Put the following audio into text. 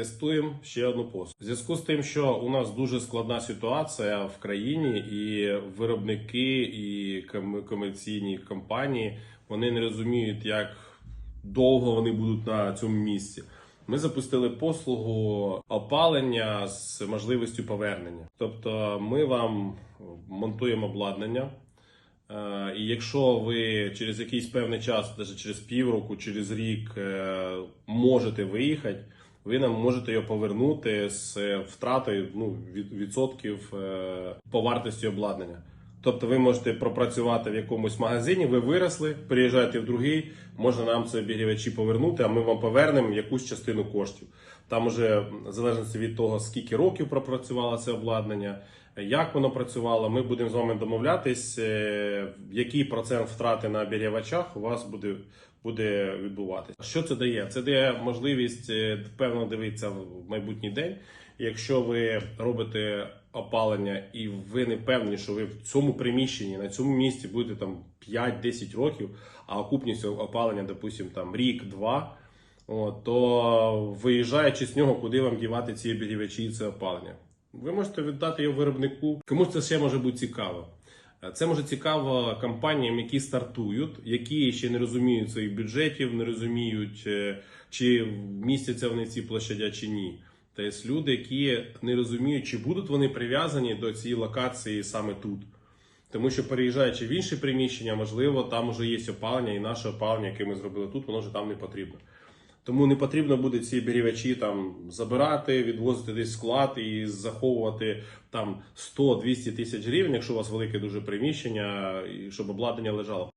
Тестуємо ще одну послугу. В зв'язку з тим, що у нас дуже складна ситуація в країні, і виробники і комерційні компанії вони не розуміють, як довго вони будуть на цьому місці. Ми запустили послугу опалення з можливістю повернення. Тобто, ми вам монтуємо обладнання. Е, І якщо ви через якийсь певний час, навіть через півроку, через рік е, можете виїхати, ви нам можете його повернути з е, втратою ну, від відсотків е, по вартості обладнання. Тобто ви можете пропрацювати в якомусь магазині, ви виросли, приїжджаєте в другий, можна нам це обігрівачі повернути, а ми вам повернемо якусь частину коштів. Там уже в залежності від того, скільки років пропрацювало це обладнання, як воно працювало, ми будемо з вами домовлятись, е, який процент втрати на обігрівачах у вас буде, буде відбуватися. Що це дає? Це дає можливість е, певно дивитися в майбутній день. Якщо ви робите опалення і ви не певні, що ви в цьому приміщенні на цьому місці будете там 5-10 років, а окупність опалення, допустим, там рік-два. От, то виїжджаючи з нього, куди вам дівати ці обігрівачі і це опалення? Ви можете віддати його виробнику. Комусь це ще може бути цікаво. Е, Це може цікаво компаніям, які стартують, які ще не розуміють своїх бюджетів, не розуміють, е, чи вмістяться вони ці площадя чи ні. Тобто люди, які не розуміють, чи будуть вони прив'язані до цієї локації саме тут. Тому що переїжджаючи в інші приміщення, можливо, там вже є опалення, і наше опалення, яке ми зробили тут, воно вже там не потрібно. Тому не потрібно буде ці бірівачі там забирати, відвозити десь склад і заховувати там 100-200 тисяч гривень, якщо у вас велике дуже приміщення, і щоб обладнання лежало.